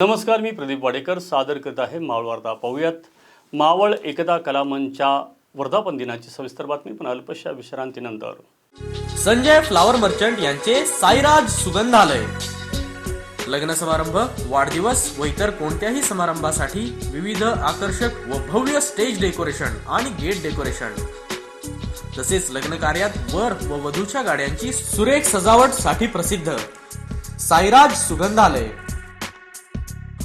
नमस्कार मी प्रदीप वाडेकर. सादर करत आहे मावळ वार्ता. पाहूयात. मावळ एकता कलामंचच्या वर्धापन दिनाची सविस्तर बातमी. पण अल्पशा विश्रांतीनंतर. संजय फ्लावर मर्चंट यांचे साईराज सुगंधालय. लग्न समारंभ वाढदिवस व इतर कोणत्याही समारंभासाठी विविध आकर्षक व भव्य स्टेज डेकोरेशन आणि गेट डेकोरेशन. तसेच लग्न कार्यात वर व वधूच्या गाड्यांची सुरेख सजावटसाठी प्रसिद्ध साईराज सुगंधालय.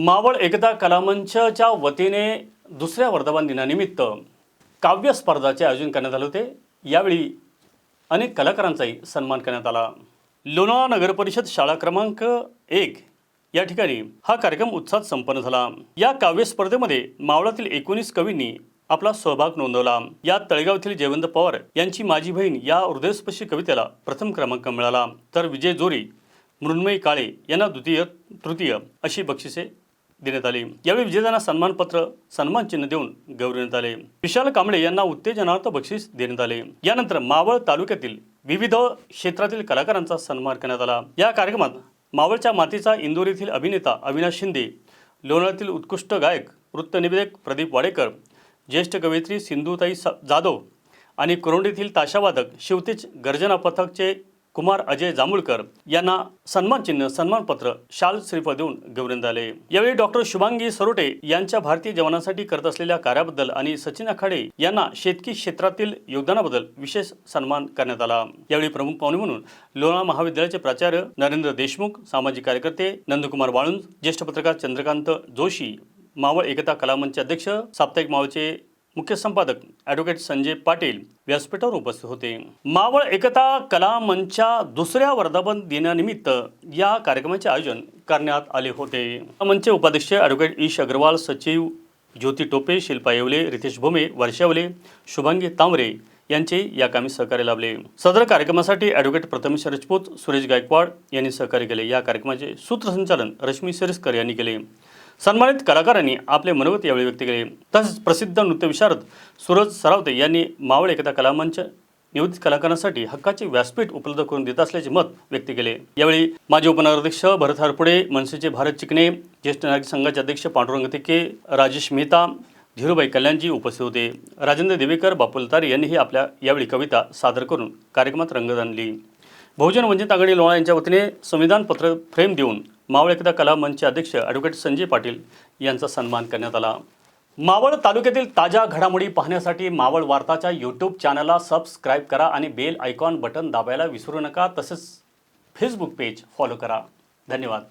मावळ एकता कलामंचच्या वतीने दुसऱ्या वर्धापन दिनानिमित्त काव्य स्पर्धाचे आयोजन करण्यात आले होते. यावेळी अनेक कलाकारांचाही सन्मान करण्यात आला. लोणावळा नगरपरिषद शाळा क्रमांक एक या ठिकाणी हा कार्यक्रम उत्साहात संपन्न झाला. या काव्य स्पर्धेमध्ये मावळातील एकोणीस कवींनी आपला सहभाग नोंदवला. या तळेगाव जयवंत पवार यांची माझी बहीण या हृदयस्पर्शी कवितेला प्रथम क्रमांक मिळाला. तर विजय जोरी मृण्मयी काळे यांना द्वितीय तृतीय अशी बक्षिसे देण्यात आले. यावेळी विजेत्यांना सन्मानपत्र सन्मान चिन्ह देऊन गौरवण्यात आले. विशाल कांबळे यांना उत्तेजनार्थ बक्षीस देण्यात आले. यानंतर मावळ तालुक्यातील विविध क्षेत्रातील कलाकारांचा सन्मान करण्यात आला. या कार्यक्रमात मावळच्या मातीचा इंदोर येथील अभिनेता अविनाश शिंदे लोणावळ्यातील उत्कृष्ट गायक वृत्तनिवेदक प्रदीप वाडेकर ज्येष्ठ कवयित्री सिंधुताई स जाधव आणि कुरोंडीतील ताशावादक शिवतेज गर्जना पथकचे कुमार अजय जांभूळकर यांना सन्मान चिन्ह सन्मानपत्र शाल श्रीफळ देऊन गौरवण्यात आले. यावेळी डॉक्टर शुभांगी सरोटे यांच्या भारतीय जवानांसाठी करत असलेल्या कार्याबद्दल आणि सचिन आखाडे यांना शेतकी क्षेत्रातील योगदानाबद्दल विशेष सन्मान करण्यात आला. यावेळी प्रमुख पाहुणे म्हणून लोणा महाविद्यालयाचे प्राचार्य नरेंद्र देशमुख सामाजिक कार्यकर्ते नंदकुमार वाळुंज ज्येष्ठ पत्रकार चंद्रकांत जोशी मावळ एकता कलामंचचे अध्यक्ष साप्ताहिक मावळचे मुख्य संपादक ॲडव्होकेट संजय पाटील व्यासपीठावर उपस्थित होते. मावळ एकता कला मंचच्या दुसऱ्या वर्धापन दिनानिमित्त या कार्यक्रमाचे आयोजन करण्यात आले होते. मंचचे उपाध्यक्ष ॲडव्होकेट ईश अग्रवाल सचिव ज्योती टोपे शिल्पा येवले रितेश भोमे वर्षावले शुभांगी तांबरे यांचे या कामी सहकार्य लाभले. सदर कार्यक्रमासाठी ॲडव्होकेट प्रथमेश राजपूत सुरेश गायकवाड यांनी सहकार्य केले. या कार्यक्रमाचे सूत्रसंचालन रश्मी सिरस्कर यांनी केले. सन्मानित कलाकारांनी आपले मनोगत यावेळी व्यक्त केले. तसेच प्रसिद्ध नृत्यविशारद सूरज सरावते यांनी मावळ एकता कलामंच निवृत्त कलाकारांसाठी हक्काचे व्यासपीठ उपलब्ध करून देत असल्याचे मत व्यक्त केले. यावेळी माजी उपनगराध्यक्ष भरत हरपुडे मनसेचे भारत चिकणे ज्येष्ठ नागरिक संघाचे अध्यक्ष पांडुरंग तिके राजेश मेहता धीरूभाई कल्याणजी उपस्थित होते. राजेंद्र देवेकर बापूल तारे यांनीही आपल्या यावेळी कविता सादर करून कार्यक्रमात रंगत आणली. बहुजन वंचित आघाडी लोणा यांच्या वतीने संविधान पत्र फ्रेम देऊन मावळ एकता कला मंचचे अध्यक्ष ॲडव्होकेट संजय पाटील यांचा सन्मान करण्यात आला. मावळ तालुक्यातील ताज्या घडामोडी पाहण्यासाठी मावळ वार्ताच्या यूट्यूब चॅनलला सबस्क्राईब करा आणि बेल आयकॉन बटन दाबायला विसरू नका. तसेच फेसबुक पेज फॉलो करा. धन्यवाद.